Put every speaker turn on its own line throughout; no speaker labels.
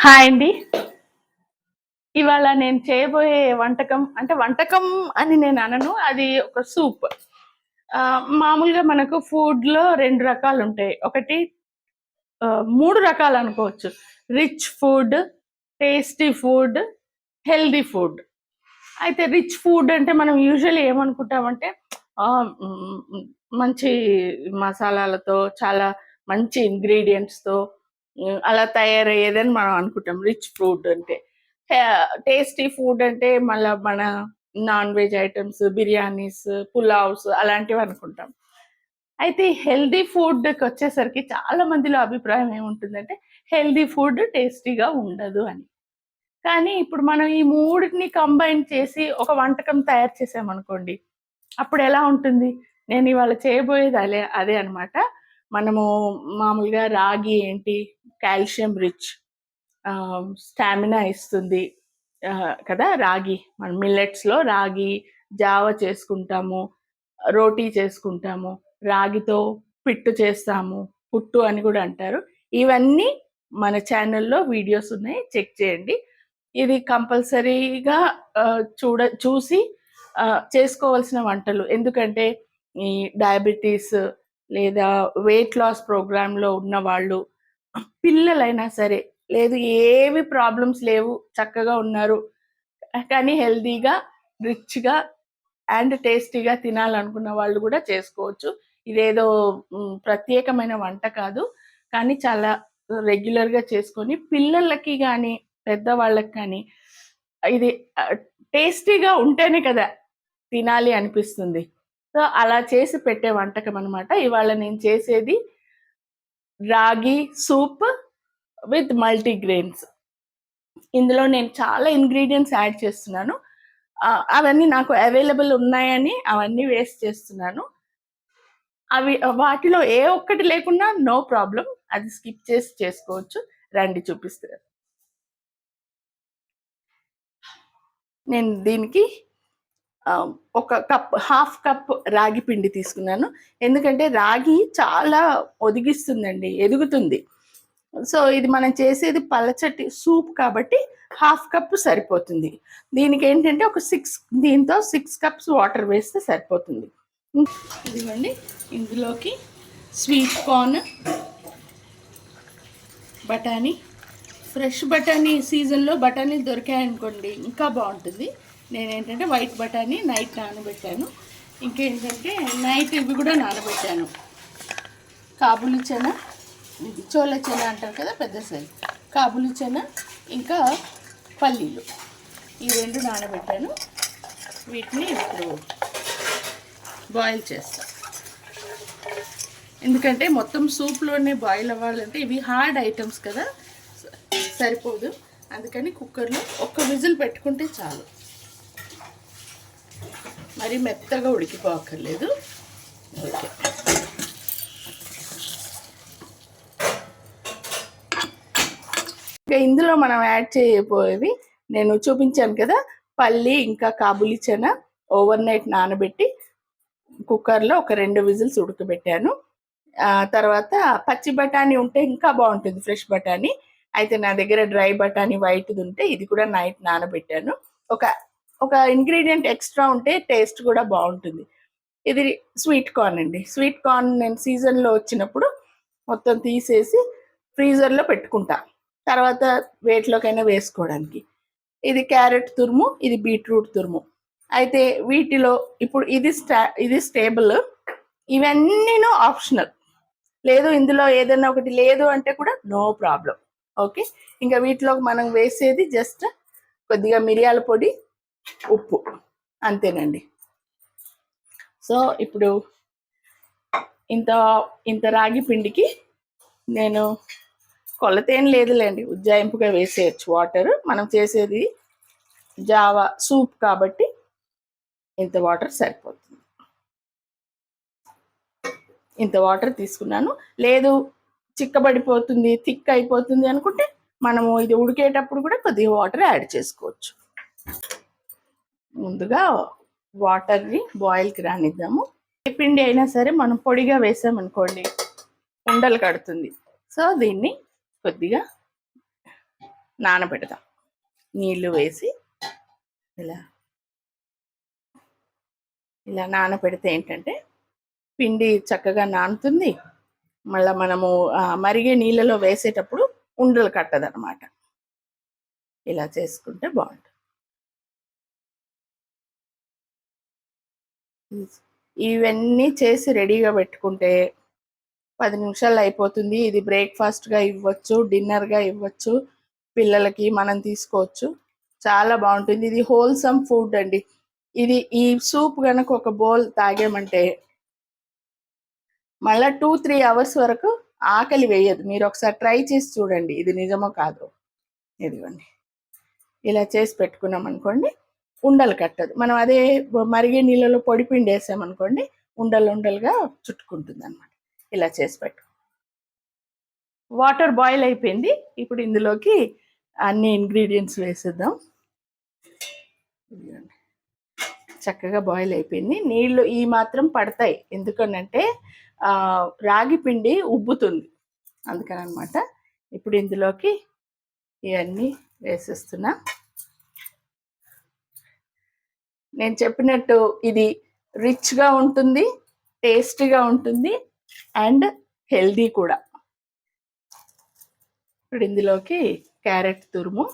Hi అండి. ఇవాళ నేను చేయబోయే వంటకం అంటే వంటకం అని నేను అనను అది ఒక సూప్. ఆ, మామూలుగా మనకు ఫుడ్లో లో రెండు రకాలు ఉంటాయి. ఒకటి మూడు రకాలు అనుకోవచ్చు. Rich food tasty food healthy food. అయితే రిచ్ ఫుడ్ అంటే మనం యూజువల్లీ ఏమనుకుంటామంటే మంచి మసాలాలతో చాలా మంచి ఇంగ్రీడియంట్స్తో అలా తయారయ్యేదని మనం అనుకుంటాం. రిచ్ ఫుడ్ అంటే. టేస్టీ ఫుడ్ అంటే మళ్ళీ మన non veg items biryanis pulaos అలాంటివి అనుకుంటాం. అయితే హెల్దీ ఫుడ్కి వచ్చేసరికి చాలా మందిలో అభిప్రాయం ఏముంటుందంటే హెల్దీ ఫుడ్ టేస్టీగా ఉండదు అని. కానీ ఇప్పుడు మనం ఈ మూడింటిని కంబైన్ చేసి ఒక వంటకం తయారు చేసామనుకోండి అప్పుడు ఎలా ఉంటుంది? నేను ఇవాళ చేయబోయేది అదే అదే అనమాట మనము మామూలుగా రాగి ఏంటి? కాల్షియం రిచ్ స్టామినా ఇస్తుంది కదా రాగి. మన మిల్లెట్స్లో రాగి జావ చేసుకుంటాము రోటీ చేసుకుంటాము రాగితో పిట్టు చేస్తాము పుట్టు అని కూడా అంటారు. ఇవన్నీ మన ఛానల్లో వీడియోస్ ఉన్నాయి చెక్ చేయండి. ఇది కంపల్సరీగా చూడ చూసి చేసుకోవాల్సిన వంటలు. ఎందుకంటే ఈ డయాబెటీస్ లేదా వెయిట్ లాస్ ప్రోగ్రాంలో ఉన్న వాళ్ళు పిల్లలైనా సరే లేదు ఏవి ప్రాబ్లమ్స్ లేవు చక్కగా ఉన్నారు కానీ హెల్దీగా రిచ్గా అండ్ టేస్టీగా తినాలనుకున్న వాళ్ళు కూడా చేసుకోవచ్చు. ఇదేదో ప్రత్యేకమైన వంట కాదు కానీ చాలా రెగ్యులర్గా చేసుకొని పిల్లలకి కానీ పెద్దవాళ్ళకి కానీ ఇది టేస్టీగా ఉంటేనే కదా తినాలి అనిపిస్తుంది. సో అలా చేసి పెట్టే వంటకం అనమాట ఇవాళ నేను చేసేది రాగి సూప్ విత్ మల్టీగ్రెయిన్స్. ఇందులో నేను చాలా ఇంగ్రీడియంట్స్ యాడ్ చేస్తున్నాను. అవన్నీ నాకు అవైలబుల్ ఉన్నాయని అవన్నీ వేస్ట్ చేస్తున్నాను. అవి వాటిలో ఏ ఒక్కటి లేకున్నా నో ప్రాబ్లం. అది స్కిప్ చేసి చేసుకోవచ్చు. రండి చూపిస్తారు నేను దీనికి ఒక కప్ హాఫ్ కప్ రాగి పిండి తీసుకున్నాను. ఎందుకంటే రాగి చాలా ఒదిగిస్తుందండి ఎదుగుతుంది. సో ఇది మనం చేసేది పలచటి సూప్ కాబట్టి హాఫ్ కప్ సరిపోతుంది. దీనికి ఏంటంటే ఒక సిక్స్ దీంతో సిక్స్ కప్స్ వాటర్ వేస్తే సరిపోతుంది. ఇదిగోండి ఇందులోకి స్వీట్ కార్న్ బఠానీ. ఫ్రెష్ బఠానీ సీజన్లో బఠానీలు దొరికాయనుకోండి ఇంకా బాగుంటుంది. నేను ఏంటంటే వైట్ బఠానీ నైట్ నానబెట్టాను. ఇంకేంటంటే నైట్ ఇవి కూడా నానబెట్టాను. కాబులి చెన ఇది చోళ చెన అంటారు కదా పెద్ద సైజు. కాబులి చెన ఇంకా పల్లీలు. ఈ రెండు నానబెట్టాను. వీటిని ఇప్పుడు బాయిల్ చేస్తాను ఎందుకంటే మొత్తం సూప్లోనే బాయిల్ అవ్వాలంటే ఇవి హార్డ్ ఐటమ్స్ కదా. సరిపోదు. అందుకని కుక్కర్లో ఒక్క విజిల్ పెట్టుకుంటే చాలు. మరి మెత్తగా ఉడికిపోక్కర్లేదు ఓకే. ఇంకా ఇందులో మనం యాడ్ చేయబోయేవి నేను చూపించాను కదా పల్లి ఇంకా కాబులి చెన ఓవర్ నైట్ నానబెట్టి కుక్కర్లో ఒక రెండు విజిల్స్ ఉడకబెట్టాను. తర్వాత పచ్చి బఠానీ ఉంటే ఇంకా బాగుంటుంది ఫ్రెష్ బఠానీ. అయితే నా దగ్గర డ్రై బఠానీ వైట్ది ఉంటే ఇది కూడా నైట్ నానబెట్టాను. ఒక ఒక ఇంగ్రీడియంట్ ఎక్స్ట్రా ఉంటే టేస్ట్ కూడా బాగుంటుంది. ఇది స్వీట్ కార్న్ అండి. స్వీట్ కార్న్ నేను సీజన్లో వచ్చినప్పుడు మొత్తం తీసేసి ఫ్రీజర్లో పెట్టుకుంటా. తర్వాత వేట్లోకైనా వేసుకోవడానికి. ఇది క్యారెట్ తురుము ఇది బీట్రూట్ తురుము. అయితే వీటిలో ఇప్పుడు ఇది స్టా ఇది స్టేబుల్ ఇవన్నీను ఆప్షనల్ లేదు ఇందులో ఏదైనా ఒకటి లేదు అంటే కూడా నో ప్రాబ్లం ఓకే ఇంకా వీటిలో మనం వేసేది జస్ట్ కొద్దిగా మిరియాల పొడి ఉప్పు. అంతేనండి. సో ఇప్పుడు ఇంత ఇంత రాగి పిండికి నేను కొలత ఏం లేదులేండి. ఉజ్జాయింపుగా వేసేయచ్చు వాటర్. మనం చేసేది జావా సూప్ కాబట్టి ఇంత వాటర్ సరిపోతుంది. ఇంత వాటర్ తీసుకున్నాను. లేదు చిక్కబడిపోతుంది థిక్ అయిపోతుంది అనుకుంటే మనము ఇది ఉడికేటప్పుడు కూడా కొద్దిగా వాటర్ యాడ్ చేసుకోవచ్చు. ముందుగా వాటర్ని బాయిల్కి రానిద్దాము. ఏ పిండి అయినా సరే మనం పొడిగా వేసామనుకోండి ఉండలు కడుతుంది. సో దీన్ని కొద్దిగా నానబెడదాం. నీళ్ళు వేసి ఇలా ఇలా నానబెడితే ఏంటంటే పిండి చక్కగా నానుతుంది. మళ్ళీ మనము మరిగే నీళ్ళలో వేసేటప్పుడు ఉండలు కట్టదనమాట. ఇలా చేసుకుంటే బాగుంటుంది. ఇవన్నీ చేసి రెడీగా పెట్టుకుంటే పది నిమిషాలు అయిపోతుంది. ఇది బ్రేక్ఫాస్ట్గా ఇవ్వచ్చు డిన్నర్గా ఇవ్వచ్చు పిల్లలకి మనం తీసుకోవచ్చు. చాలా బాగుంటుంది. ఇది హోల్సమ్ ఫుడ్ అండి. ఇది ఈ సూప్ కనుక ఒక బౌల్ తాగామంటే మళ్ళీ టూ త్రీ అవర్స్ వరకు ఆకలి వేయదు. మీరు ఒకసారి ట్రై చేసి చూడండి. ఇది నిజమో కాదు. ఇదిగోండి. ఇలా చేసి పెట్టుకున్నాం అనుకోండి ఉండలు కట్టదు. మనం అదే మరిగే నీళ్ళలో పొడి పిండి వేసామనుకోండి ఉండలు ఉండలుగా చుట్టుకుంటుంది అనమాట ఇలా చేసి పెట్టు. వాటర్ బాయిల్ అయిపోయింది. ఇప్పుడు ఇందులోకి అన్ని ఇంగ్రీడియంట్స్ వేసేద్దాం. చక్కగా బాయిల్ అయిపోయింది. నీళ్ళు ఈ మాత్రం పడతాయి. ఎందుకనంటే రాగి పిండి ఉబ్బుతుంది. అందుకని అనమాట ఇప్పుడు ఇందులోకి ఇవన్నీ వేసేస్తున్నా. నేను చెప్పినట్టు ఇది రిచ్గా ఉంటుంది టేస్టీగా ఉంటుంది అండ్ హెల్దీ కూడా. ఇప్పుడు ఇందులోకి క్యారెట్ తురుము.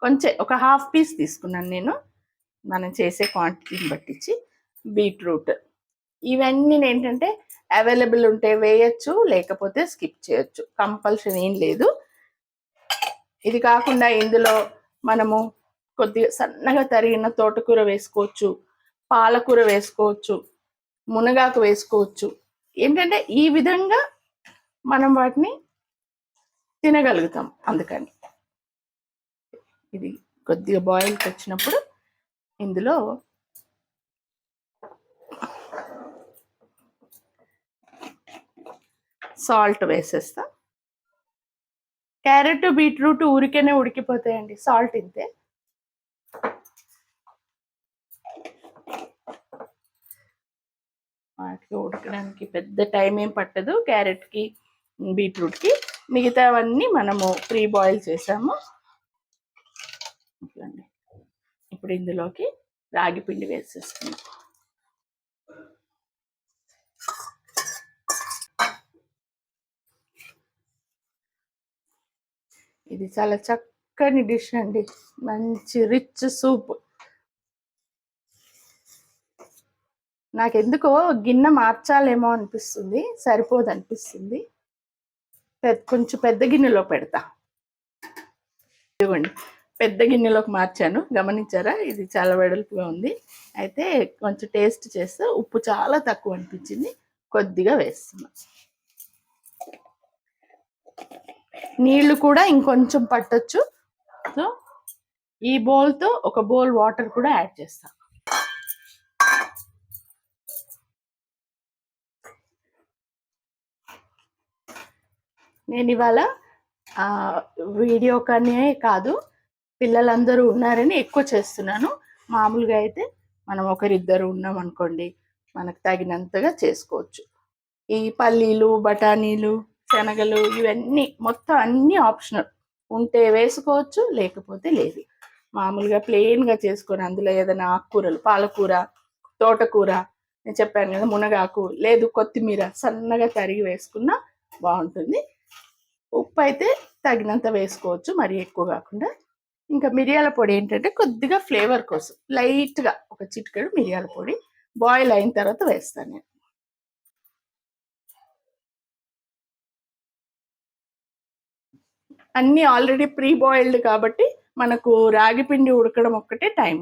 కొంచెం ఒక హాఫ్ పీస్ తీసుకున్నాను నేను. మనం చేసే క్వాంటిటీని బట్టించి బీట్రూట్. ఇవన్నీ ఏంటంటే అవైలబుల్ ఉంటే వేయచ్చు లేకపోతే స్కిప్ చేయొచ్చు. కంపల్షన్ ఏం లేదు. ఇది కాకుండా ఇందులో మనము కొద్దిగా సన్నగా తరిగిన తోటకూర వేసుకోవచ్చు పాలకూర వేసుకోవచ్చు మునగాకు వేసుకోవచ్చు. ఏంటంటే ఈ విధంగా మనం వాటిని తినగలుగుతాం అందుకని. ఇది కొద్దిగా బాయిల్కి వచ్చినప్పుడు ఇందులో సాల్ట్ వేసేస్తా. క్యారెట్ బీట్రూట్ ఊరికేనే ఉడికిపోతాయండి. సాల్ట్ ఇంతే వాటికి ఉడకడానికి పెద్ద టైం ఏం పట్టదు. క్యారెట్కి బీట్రూట్కి. మిగతావన్నీ మనము ప్రీ బాయిల్ చేసాము. ఇదిగోండి. ఇప్పుడు ఇందులోకి రాగి పిండి వేసేస్తున్నాం ఇది చాలా చక్కని డిష్ అండి. మంచి రిచ్ సూప్. నాకెందుకో గిన్నె మార్చాలేమో అనిపిస్తుంది సరిపోదు అనిపిస్తుంది పెద్ద కొంచెం పెద్ద గిన్నెలో పెడతా. ఇదిగోండి పెద్ద గిన్నెలోకి మార్చాను. గమనించారా? ఇది చాలా వెడల్పుగా ఉంది. అయితే కొంచెం టేస్ట్ చేస్తే ఉప్పు చాలా తక్కువ అనిపించింది. కొద్దిగా వేస్తున్నా. నీళ్ళు కూడా ఇంకొంచెం పట్టొచ్చు. సో ఈ బౌల్తో ఒక బౌల్ వాటర్ కూడా యాడ్ చేస్తాను నేను ఇవాళ వీడియో కానీ కాదు పిల్లలందరూ ఉన్నారని ఎక్కువ చేస్తున్నాను. మామూలుగా అయితే మనం ఒకరిద్దరు ఉన్నాం అనుకోండి మనకు తగినంతగా చేసుకోవచ్చు. ఈ పల్లీలు బఠానీలు శనగలు ఇవన్నీ మొత్తం అన్నీ ఆప్షనల్. ఉంటే వేసుకోవచ్చు లేకపోతే లేదు. మామూలుగా ప్లెయిన్గా చేసుకొని అందులో ఏదైనా ఆకుకూరలు పాలకూర తోటకూర నేను చెప్పాను కదా మునగాకు లేదు కొత్తిమీర సన్నగా తరిగి వేసుకున్నా బాగుంటుంది. ఉప్పు అయితే తగినంత వేసుకోవచ్చు. మరి ఎక్కువ కాకుండా ఇంకా మిరియాల పొడి ఏంటంటే కొద్దిగా ఫ్లేవర్ కోసం లైట్గా ఒక చిటికెడు మిరియాల పొడి బాయిల్ అయిన తర్వాత వేస్తాను నేను. అన్నీ ఆల్రెడీ ప్రీ బాయిల్డ్ కాబట్టి మనకు రాగి పిండి ఉడకడం ఒక్కటే టైం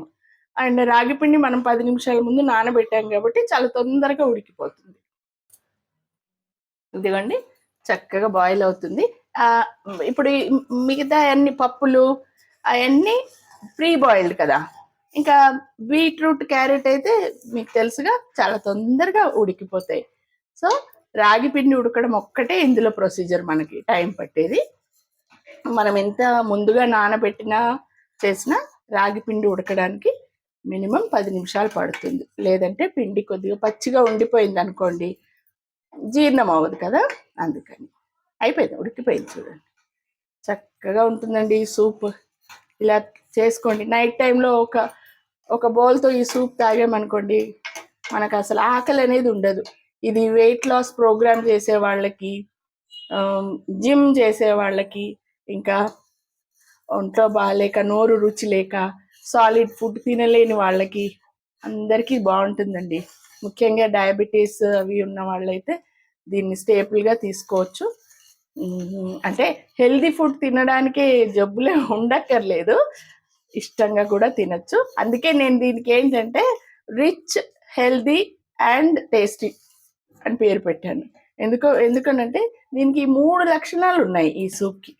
అండ్ రాగి పిండి మనం పది నిమిషాల ముందు నానబెట్టాం కాబట్టి చాలా తొందరగా ఉడికిపోతుంది. ఇదిగోండి చక్కగా బాయిల్ అవుతుంది. ఇప్పుడు మిగతా అన్ని పప్పులు అవన్నీ ప్రీ బాయిల్డ్ కదా. ఇంకా బీట్రూట్ క్యారెట్ అయితే మీకు తెలుసుగా చాలా తొందరగా ఉడికిపోతాయి. సో రాగి పిండి ఉడకడం ఒక్కటే ఇందులో ప్రొసీజర్ మనకి టైం పట్టేది. మనం ఎంత ముందుగా నానబెట్టినా చేసినా రాగి పిండి ఉడకడానికి మినిమం పది నిమిషాలు పడుతుంది. లేదంటే పిండి కొద్దిగా పచ్చిగా ఉండిపోయింది అనుకోండి జీర్ణం అవ్వదు కదా అందుకని. అయిపోయింది ఉడికిపోయింది చూడండి. చక్కగా ఉంటుందండి ఈ సూప్. ఇలా చేసుకోండి. నైట్ టైంలో ఒక ఒక బౌల్తో ఈ సూప్ తాగామనుకోండి మనకు అసలు ఆకలి అనేది ఉండదు. ఇది వెయిట్ లాస్ ప్రోగ్రామ్ చేసే వాళ్ళకి జిమ్ చేసే వాళ్ళకి ఇంకా ఒంట్లో బాగాలేక నోరు రుచి లేక సాలిడ్ ఫుడ్ తినలేని వాళ్ళకి అందరికీ బాగుంటుందండి. ముఖ్యంగా డయాబెటీస్ అవి ఉన్న వాళ్ళైతే దీన్ని స్టేపుల్గా తీసుకోవచ్చు. అంటే హెల్దీ ఫుడ్ తినడానికి జబ్బులే ఉండక్కర్లేదు. ఇష్టంగా కూడా తినచ్చు. అందుకే నేను దీనికి ఏంటంటే రిచ్ హెల్దీ అండ్ టేస్టీ అని పేరు పెట్టాను. ఎందుకో ఎందుకనంటే దీనికి మూడు లక్షణాలు ఉన్నాయి ఈ సూప్కి.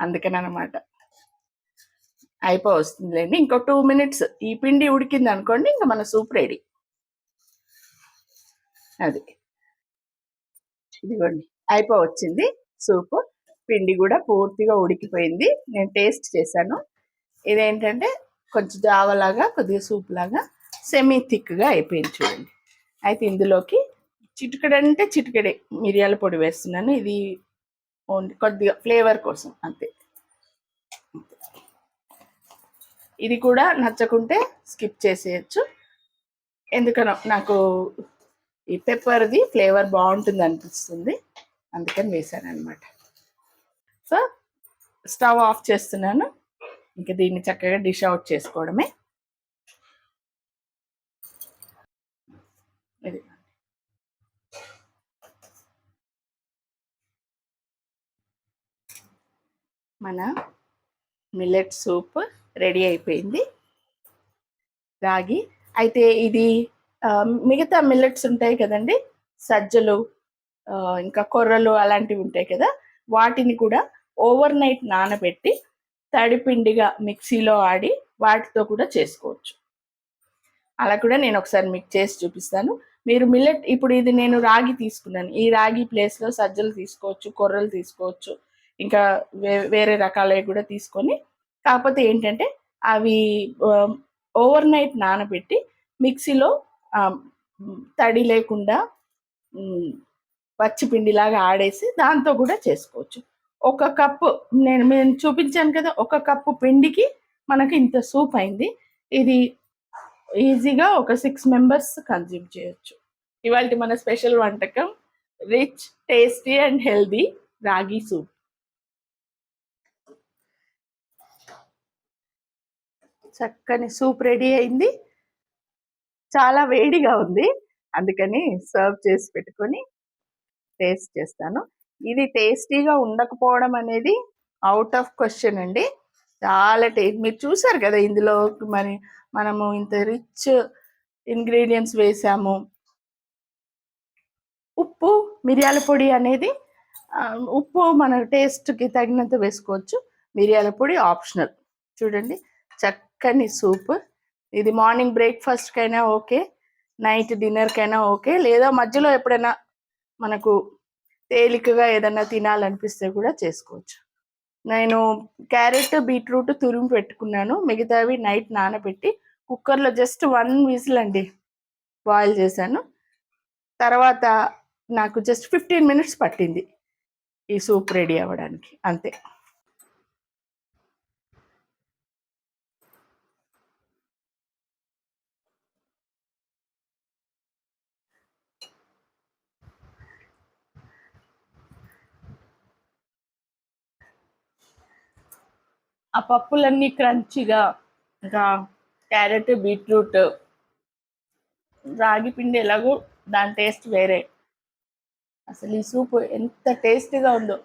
అందుకని అనమాట అయిపో వస్తుందిలేండి ఇంకో టూ మినిట్స్. ఈ పిండి ఉడికింది అనుకోండి ఇంకా మన సూప్ రెడీ. అది. ఇదిగోండి. అయిపో వచ్చింది సూప్ పిండి కూడా పూర్తిగా ఉడికిపోయింది. నేను టేస్ట్ చేశాను. ఇదేంటంటే కొంచెం జావలాగా కొద్దిగా సూప్ లాగా సెమీ థిక్గా అయిపోయింది చూడండి. అయితే ఇందులోకి చిటికెడంటే చిటికెడే మిరియాల పొడి వేస్తున్నాను. ఇది ఓన్లీ కొద్దిగా ఫ్లేవర్ కోసం అంతే. ఇది కూడా నచ్చకుంటే స్కిప్ చేసేయచ్చు. ఎందుకనో నాకు ఈ పెప్పర్ది ఫ్లేవర్ బాగుంటుంది అనిపిస్తుంది. అందుకని వేసాను అనమాట సో స్టవ్ ఆఫ్ చేస్తున్నాను. ఇంకా దీన్ని చక్కగా డిష్ అవుట్ చేసుకోవడమే. ఇది. మన మిల్లెట్ సూప్ రెడీ అయిపోయింది. రాగి. అయితే ఇది మిగతా మిల్లెట్స్ ఉంటాయి కదండి? సజ్జలు ఇంకా కొర్రలు అలాంటివి ఉంటాయి కదా వాటిని కూడా ఓవర్ నైట్ నానబెట్టి తడిపిండిగా మిక్సీలో ఆడి వాటితో కూడా చేసుకోవచ్చు. అలా కూడా నేను ఒకసారి మీకు చేసి చూపిస్తాను. మీరు మిల్లెట్ ఇప్పుడు ఇది నేను రాగి తీసుకున్నాను. ఈ రాగి ప్లేస్లో సజ్జలు తీసుకోవచ్చు కొర్రలు తీసుకోవచ్చు ఇంకా వే వేరే రకాలవి కూడా తీసుకొని కాకపోతే ఏంటంటే అవి ఓవర్ నైట్ నానబెట్టి మిక్సీలో తడి లేకుండా పచ్చి పిండిలాగా ఆడేసి దాంతో కూడా చేసుకోవచ్చు. ఒక కప్పు నేను నేను చూపించాను కదా ఒక కప్పు పిండికి మనకి ఇంత సూప్ అయింది. ఇది ఈజీగా ఒక సిక్స్ మెంబర్స్ కన్జ్యూమ్ చేయొచ్చు. ఇవాళ మన స్పెషల్ వంటకం rich tasty and healthy ragi soup. చక్కని సూప్ రెడీ అయింది. చాలా వేడిగా ఉంది. అందుకని సర్వ్ చేసి పెట్టుకొని టేస్ట్ చేస్తాను. ఇది టేస్టీగా ఉండకపోవడం అనేది అవుట్ ఆఫ్ క్వశ్చన్ అండి. చాలా టేస్ట్ మీరు చూసారు కదా ఇందులో మరి మనము ఇంత రిచ్ ఇంగ్రీడియంట్స్ వేసాము. ఉప్పు మిరియాల పొడి అనేది ఉప్పు మన టేస్ట్కి తగినంత వేసుకోవచ్చు. మిరియాల పొడి ఆప్షనల్ చూడండి చక్కని సూప్ ఇది మార్నింగ్ బ్రేక్ఫాస్ట్కైనా ఓకే నైట్ డిన్నర్కైనా ఓకే లేదా మధ్యలో ఎప్పుడైనా మనకు తేలికగా ఏదైనా తినాలనిపిస్తే కూడా చేసుకోవచ్చు. నేను క్యారెట్ బీట్రూట్ తురిమి పెట్టుకున్నాను. మిగతావి నైట్ నానబెట్టి కుక్కర్లో జస్ట్ వన్ విజిల్ అండి బాయిల్ చేశాను. తర్వాత నాకు జస్ట్ ఫిఫ్టీన్ మినిట్స్ పట్టింది ఈ సూప్ రెడీ అవ్వడానికి. అంతే. ఆ పప్పులన్నీ క్రంచిగా ఇంకా క్యారెట్ బీట్రూట్ రాగి పిండి ఎలాగో దాని టేస్ట్ వేరే. అసలు ఈ సూప్ ఎంత టేస్టీగా ఉందో.